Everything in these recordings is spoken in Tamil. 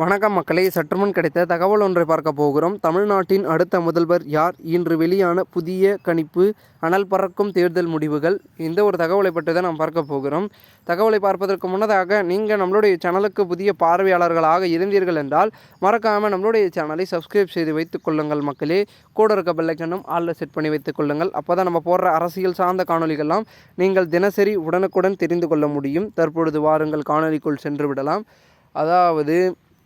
வணக்கம் மக்களே சற்றுமுன் கிடைத்த தகவல் ஒன்றை பார்க்க போகிறோம். தமிழ்நாட்டின் அடுத்த முதல்வர் யார்? இன்று வெளியான புதிய கணிப்பு அனல் பறக்கும் தேர்தல் முடிவுகள் இந்த ஒரு தகவலை பற்றி தான் நாம் பார்க்க போகிறோம். தகவலை பார்ப்பதற்கு முன்னதாக நீங்கள் நம்மளுடைய சேனலுக்கு புதிய பார்வையாளர்களாக இருந்தீர்கள் என்றால் மறக்காமல் நம்மளுடைய சேனலை சப்ஸ்கிரைப் செய்து வைத்துக் கொள்ளுங்கள் மக்களே. கூட இருக்க பெல்லைக்கனும் ஆளில் செட் பண்ணி வைத்துக் கொள்ளுங்கள். அப்போ தான் நம்ம போடுற அரசியல் சார்ந்த காணொலிகள்லாம் நீங்கள் தினசரி உடனுக்குடன் தெரிந்து கொள்ள முடியும். தற்பொழுது வாருங்கள் காணொலிக்குள் சென்று விடலாம். அதாவது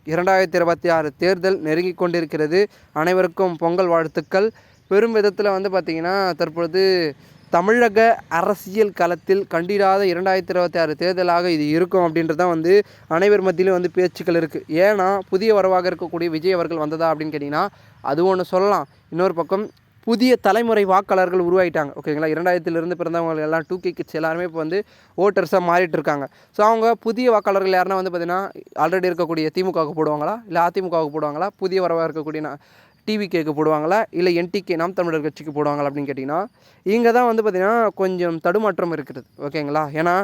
இரண்டாயிரத்தி இருபத்தி ஆறு தேர்தல் நெருங்கி கொண்டிருக்கிறது. அனைவருக்கும் பொங்கல் வாழ்த்துக்கள். பெரும் விதத்தில் வந்து பார்த்திங்கன்னா தற்பொழுது தமிழக அரசியல் களத்தில் கண்டிடாத இரண்டாயிரத்தி இருபத்தி ஆறு தேர்தலாக இது இருக்கும் அப்படின்றது தான் வந்து அனைவர் மத்தியிலும் வந்து பேச்சுக்கள் இருக்குது ஏன்னா புதிய வரவாக இருக்கக்கூடிய விஜய் அவர்கள் வந்ததா அப்படின்னு கேட்டிங்கன்னா அது ஒன்று சொல்லலாம். இன்னொரு பக்கம் புதிய தலைமுறை வாக்காளர்கள் உருவாயிட்டாங்க. ஓகேங்களா? இரண்டாயிரத்திலிருந்து பிறந்தவங்க எல்லாம் டூ கே கிட்ஸ் எல்லாருமே இப்போ வந்து ஓட்டர்ஸாக மாறிட்டு இருக்காங்க. ஸோ அவங்க புதிய வாக்காளர்கள் யாருன்னா வந்து பார்த்திங்கன்னா ஆல்ரெடி இருக்கக்கூடிய திமுகவுக்கு போடுவாங்களா? இல்லை அதிமுகவுக்கு போடுவாங்களா? புதிய வரவாக இருக்கக்கூடிய டிவி டிவிகேக்கு போடுவாங்களா? இல்லை என்டிகே நாம் தமிழர் கட்சிக்கு போடுவாங்களா அப்படின்னு கேட்டிங்கன்னா இங்கே தான் வந்து பார்த்திங்கன்னா கொஞ்சம் தடுமாற்றம் இருக்கிறது. ஓகேங்களா? ஏன்னா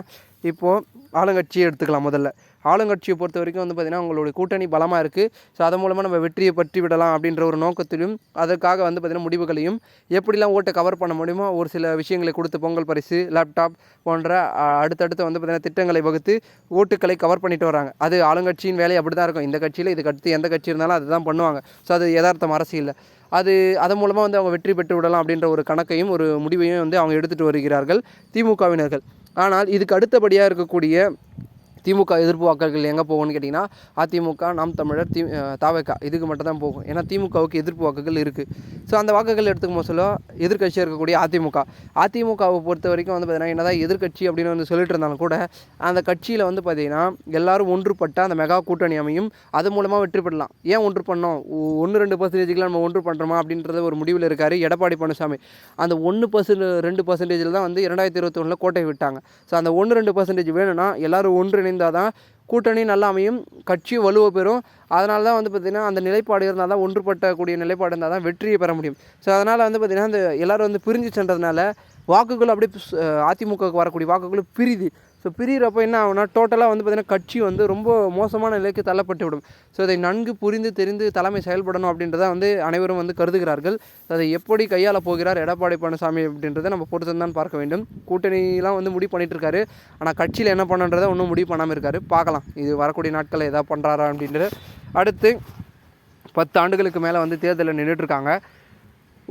இப்போது ஆளுங்கட்சியை எடுத்துக்கலாம் முதல்ல. ஆளுங்கட்சியை பொறுத்த வரைக்கும் வந்து பார்த்திங்கன்னா அவங்களுடைய கூட்டணி பலமாக இருக்குது ஸோ அதன் மூலமாக நம்ம வெற்றியை பற்றி விடலாம் அப்படின்ற ஒரு நோக்கத்திலும் அதற்காக வந்து பார்த்திங்கன்னா முடிவுகளையும் எப்படிலாம் ஓட்டை கவர் பண்ண முடியுமோ ஒரு சில விஷயங்களை கொடுத்து பொங்கல் பரிசு லேப்டாப் போன்ற அடுத்தடுத்து வந்து பார்த்திங்கன்னா திட்டங்களை வகுத்து ஓட்டுக்களை கவர் பண்ணிட்டு வராங்க. அது ஆளுங்கட்சியின் வேலை அப்படி தான் இருக்கும். இந்த கட்சியில் இதுக்கு அடுத்து எந்த கட்சி இருந்தாலும் அதுதான் பண்ணுவாங்க. ஸோ அது யதார்த்தம் அரசியலில். அது அதன் மூலமாக வந்து அவங்க வெற்றி பெற்று விடலாம் அப்படின்ற ஒரு கணக்கையும் ஒரு முடிவையும் வந்து அவங்க எடுத்துகிட்டு வருகிறார்கள் திமுகவினர்கள். ஆனால் இதுக்கு அடுத்தபடியாக இருக்கக்கூடிய திமுக எதிர்ப்பு வாக்குகள் எங்கே போகும்னு கேட்டிங்கன்னா அதிமுக நாம் தமிழர் தி தாவேக்கா. இதுக்கு மட்டும் தான் போகும். ஏன்னா திமுகவுக்கு எதிர்ப்பு வாக்குகள் இருக்குது ஸோ அந்த வாக்குகள் எடுத்துக்கும் போது சொல்ல எதிர்க்கட்சியாக இருக்கக்கூடிய அதிமுக. அதிமுகவை பொறுத்த வரைக்கும் வந்து பார்த்தீங்கன்னா என்னதான் எதிர்க்கட்சி அப்படின்னு வந்து சொல்லிட்டு இருந்தாலும் கூட அந்த கட்சியில் வந்து பார்த்திங்கன்னா எல்லாரும் ஒன்றுபட்ட அந்த மெகா கூட்டணி அமையும். அது மூலமாக வெற்றி பெறலாம். ஏன் ஒன்று பண்ணோம்? ஒன்று ரெண்டு பர்சன்டேஜ்க்குலாம் நம்ம ஒன்று பண்ணுறோமா அப்படின்றத ஒரு முடிவில் இருக்கார் எடப்பாடி பழனிசாமி. அந்த ஒன்று பர்சன்ட் ரெண்டு பர்சன்டேஜில் தான் வந்து இரண்டாயிரத்தி இருபத்தொன்னில் கோட்டை விட்டாங்க. ஸோ அந்த ஒன்று ரெண்டு பர்சன்டேஜ் வேணும்னா எல்லாரும் இருந்தால் தான் கூட்டணி நல்லா அமையும் கட்சி வலுவை பெறும். அதனால தான் வந்து பார்த்திங்கன்னா அந்த நிலைப்பாடு இருந்தால் தான் ஒன்றுபட்டக்கூடிய நிலைப்பாடு இருந்தால் தான் வெற்றியை பெற முடியும். ஸோ அதனால் வந்து பார்த்திங்கன்னா அந்த எல்லோரும் வந்து பிரிஞ்சு சென்றதுனால வாக்குகள் அப்படியே அதிமுகவுக்கு வரக்கூடிய வாக்குகள் பிரிது ஸோ பிரிகிறப்போ என்ன ஆகும்னா டோட்டலாக வந்து பார்த்திங்கன்னா கட்சி வந்து ரொம்ப மோசமான நிலைக்கு தள்ளப்பட்டு விடும். ஸோ இதை நன்கு புரிந்து தெரிந்து தலைமை செயல்படணும் அப்படின்றத வந்து அனைவரும் வந்து கருதுகிறார்கள். அதை எப்படி கையாள போகிறார் எடப்பாடி பழனிசாமி அப்படின்றத நம்ம பொறுத்து தான் பார்க்க வேண்டும். கூட்டணிலாம் வந்து முடிவு பண்ணிட்டு இருக்காரு. ஆனால் கட்சியில் என்ன பண்ணுன்றதை ஒன்றும் முடிவு பண்ணாமல் இருக்காரு. பார்க்கலாம். இது வரக்கூடிய நாட்களில் எதாவது பண்ணுறாரா அப்படின்றது. அடுத்து பத்து ஆண்டுகளுக்கு மேலே வந்து தேர்தலில் நின்றுட்டுருக்காங்க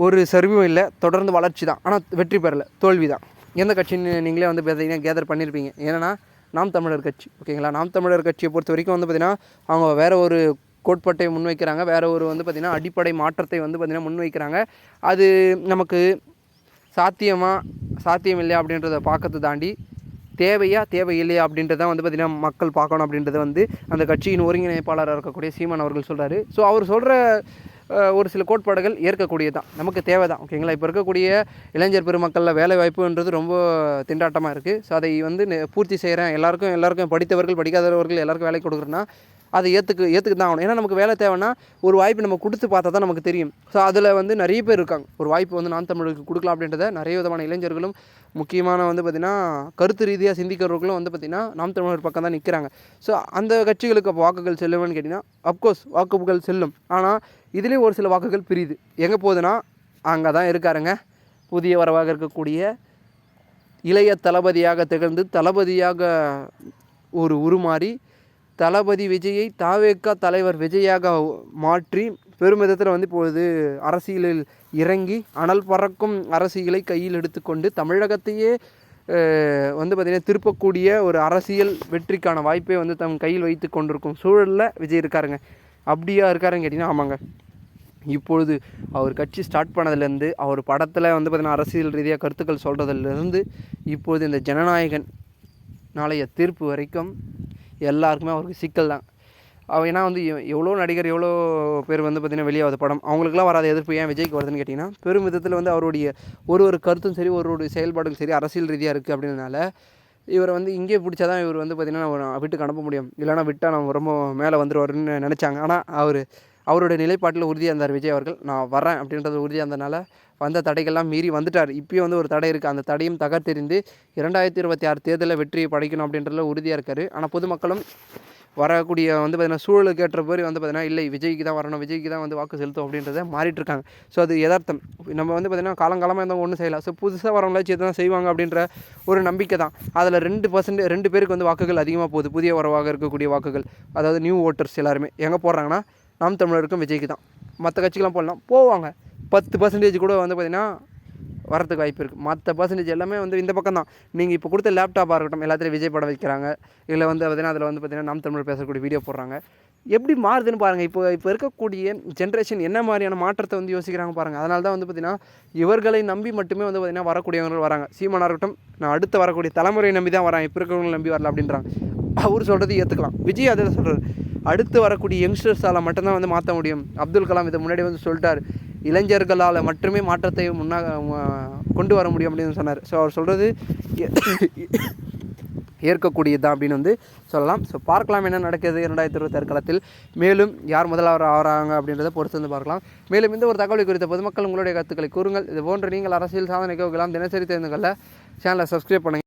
ஒரு சரிவும் இல்லை. தொடர்ந்து வளர்ச்சி தான். ஆனால் வெற்றி பெறலை. தோல்வி தான் எந்த கட்சின்னு நீங்களே வந்து பார்த்தீங்கன்னா கேதர் பண்ணியிருப்பீங்க ஏன்னா நாம் தமிழர் கட்சி. ஓகேங்களா நாம் தமிழர் கட்சியை பொறுத்த வரைக்கும் வந்து பார்த்திங்கன்னா அவங்க வேறு ஒரு கோட்பாட்டை முன்வைக்கிறாங்க. வேறு ஒரு வந்து பார்த்திங்கன்னா அடிப்படை மாற்றத்தை வந்து பார்த்திங்கன்னா முன்வைக்கிறாங்க. அது நமக்கு சாத்தியமாக சாத்தியம் இல்லையா அப்படின்றத பார்க்கறது தாண்டி தேவையா தேவையில்லையா அப்படின்றத வந்து பார்த்திங்கன்னா மக்கள் பார்க்கணும் அப்படின்றத வந்து அந்த கட்சியின் ஒருங்கிணைப்பாளராக இருக்கக்கூடிய சீமான் அவர்கள் சொல்கிறாரு ஸோ அவர் சொல்கிற ஒரு சில கோட்பாடுகள் ஏற்கக்கூடியது தான் நமக்கு தேவை தான் ஓகேங்களா இப்போ இருக்கக்கூடிய இளைஞர் பெருமக்களில் வேலை வாய்ப்புன்றது ரொம்ப திண்டாட்டமாக இருக்குது ஸோ அதை வந்து பூர்த்தி செய்கிறேன் எல்லாருக்கும் எல்லாருக்கும் படித்தவர்கள் படிக்காதவர்கள் எல்லாருக்கும் வேலை கொடுக்குறேன்னா அதை ஏற்றுக்கு ஏற்றுக்கு தான் ஆகணும். ஏன்னா நமக்கு வேலை தேவைன்னா ஒரு வாய்ப்பு நம்ம கொடுத்து பார்த்தா தான் நமக்கு தெரியும். ஸோ அதில் வந்து நிறைய பேர் இருக்காங்க. ஒரு வாய்ப்பு வந்து நான் தமிழுக்கு கொடுக்கலாம் அப்படின்றத நிறைய விதமான இளைஞர்களும் முக்கியமான வந்து பார்த்திங்கன்னா கருத்து ரீதியாக சிந்திக்கிறவர்களும் வந்து பார்த்திங்கன்னா நாம் தமிழர் பக்கம் தான் நிற்கிறாங்க ஸோ அந்த கட்சிகளுக்கு அப்போ வாக்குகள் செல்லும்னு கேட்டிங்கன்னா அப்கோர்ஸ் வாக்குகள் செல்லும். ஆனால் இதுலேயும் ஒரு சில வாக்குகள் பிரியுது. எங்கே போகுதுன்னா அங்கே தான் இருக்காருங்க. புதிய வரவாக இருக்கக்கூடிய இளைய தளபதியாக திகழ்ந்து தளபதியாக ஒரு உருமாறி தளபதி விஜயை தாவேக்கா தலைவர் விஜயாக மாற்றி பெருமிதத்தில் வந்து இப்பொழுது அரசியலில் இறங்கி அனல் பறக்கும் அரசியலை கையில் எடுத்துக்கொண்டு தமிழகத்தையே வந்து பார்த்திங்கன்னா திருப்பக்கூடிய ஒரு அரசியல் வெற்றிக்கான வாய்ப்பை வந்து தம் கையில் வைத்து கொண்டிருக்கும் சூழலில் விஜய் இருக்காருங்க. அப்படியா இருக்காருன்னு கேட்டிங்கன்னா ஆமாங்க. இப்பொழுது அவர் கட்சி ஸ்டார்ட் பண்ணதுலேருந்து அவர் படத்தில் வந்து பார்த்திங்கன்னா அரசியல் ரீதியாக கருத்துக்கள் சொல்கிறதுலேருந்து இப்பொழுது இந்த ஜனநாயகன் நாளைய தீர்ப்பு வரைக்கும் எல்லாருக்குமே அவருக்கு சிக்கல் தான். அவன் ஏன்னா வந்து எவ்வளோ நடிகர் எவ்வளோ பேர் வந்து பார்த்திங்கன்னா வெளியாகுது படம் அவங்களுக்குலாம் வராத எதிர்ப்பு ஏன் விஜய்க்கு வருதுன்னு கேட்டிங்கன்னா பெரும் விதத்தில் வந்து அவருடைய ஒரு ஒரு கருத்தும் சரி ஒரு ஒரு செயல்பாடும் சரி அரசியல் ரீதியாக இருக்குது அப்படின்றனால இவரை வந்து இங்கே பிடிச்சா தான் இவர் வந்து பார்த்திங்கன்னா நம்ம வீட்டுக்கு அனுப்ப முடியும். இல்லைனா விட்டால் நம்ம ரொம்ப மேலே வந்துருவாருன்னு நினச்சாங்க. ஆனால் அவர் அவருடைய நிலைப்பாட்டில் உறுதியாக இருந்தார் விஜய் அவர்கள். நான் வரேன் அப்படின்றது உறுதியாக இருந்தனால வந்த தடைகள்லாம் மீறி வந்துட்டார். இப்போயும் வந்து ஒரு தடை இருக்குது அந்த தடையும் தகர்த்தெறிந்து இரண்டாயிரத்தி இருபத்தி ஆறு தேர்தலில் வெற்றியை படைக்கணும் அப்படின்றதுல உறுதியாக இருக்கார். ஆனால் பொதுமக்களும் வரக்கூடிய வந்து பார்த்தீங்கன்னா சூழலுக்கு ஏற்ற பேர் வந்து பார்த்தீங்கன்னா இல்லை விஜய்க்கு தான் வரணும் விஜய்க்கு தான் வந்து வாக்கு செலுத்தும் அப்படின்றத மாறிட்டு இருக்காங்க. ஸோ அது யதார்த்தம். நம்ம வந்து பார்த்தீங்கன்னா காலங்காலமாக இருந்தவங்க ஒன்றும் செய்யலாம் ஸோ புதுசாக வரவங்களாச்சும் இதை தான் செய்வாங்க அப்படின்ற ஒரு நம்பிக்கை தான். அதில் ரெண்டு பர்சன்ட் ரெண்டு பேருக்கு வந்து வாக்குகள் அதிகமாக போகுது. புதிய வரவாக இருக்கக்கூடிய வாக்குகள். அதாவது நியூ ஓட்டர்ஸ் எல்லாருமே. எங்கே போடுறாங்கன்னா நாம் தமிழருக்கும் விஜய்க்கு தான் மற்ற கட்சிக்கெலாம் போடலாம். போவாங்க. பத்து பர்சன்டேஜ் கூட வந்து பார்த்திங்கன்னா வரதுக்கு வாய்ப்பு இருக்குது மற்ற பர்சன்டேஜ் எல்லாமே வந்து இந்த பக்கம் தான் நீங்கள் இப்போ கொடுத்த லேப்டாப்பாக இருக்கட்டும் எல்லாத்துலேயும் விஜய் படம் வைக்கிறாங்க. இல்லை வந்து பார்த்தீங்கன்னா அதில் வந்து பார்த்தீங்கன்னா நாம் தமிழ் பேசக்கூடிய வீடியோ போடுறாங்க. எப்படி மாறுதுன்னு பாருங்கள் இப்போ இப்போ இருக்கக்கூடிய ஜென்ரேஷன் என்ன மாதிரியான மாற்றத்தை வந்து யோசிக்கிறாங்க பாருங்கள் அதனால தான் வந்து பார்த்திங்கன்னா இவர்களை நம்பி மட்டுமே வந்து பார்த்திங்கன்னா வரக்கூடியவர்கள் வராங்க. சீமானாக இருக்கட்டும் நான் அடுத்து வரக்கூடிய தலைமுறையை நம்பி தான் வராங்க இப்போ இருக்கிறவங்களை நம்பி வரல அப்படின்றாங்க. அவர் சொல்கிறது ஏற்றுக்கலாம் விஜய் அதை சொல்கிறார் அடுத்து வரக்கூடிய யங்ஸ்டர்ஸால் மட்டும்தான் வந்து மாற்ற முடியும். அப்துல் கலாம் இதை முன்னாடி வந்து சொல்லிட்டார். இளைஞர்களால் மட்டுமே மாற்றத்தை முன்னா கொண்டு வர முடியும் அப்படின்னு சொன்னார். ஸோ அவர் சொல்கிறது ஏற்கக்கூடியது தான் அப்படின்னு வந்து சொல்லலாம். ஸோ பார்க்கலாம் என்ன நடக்குது இரண்டாயிரத்தி இருபத்தாறு காலத்தில். மேலும் யார் முதல்வர் ஆகிறாங்க அப்படின்றத பொறுத்து வந்து பார்க்கலாம். மேலும் இந்த ஒரு தகவலை குறித்த பொதுமக்கள் உங்களுடைய கருத்துக்களை கூறுங்கள். இது போன்ற நீங்கள் அரசியல் சாதனைக்கு தினசரி தேர்ந்துகளில் சேனலை சப்ஸ்கிரைப் பண்ணுங்கள்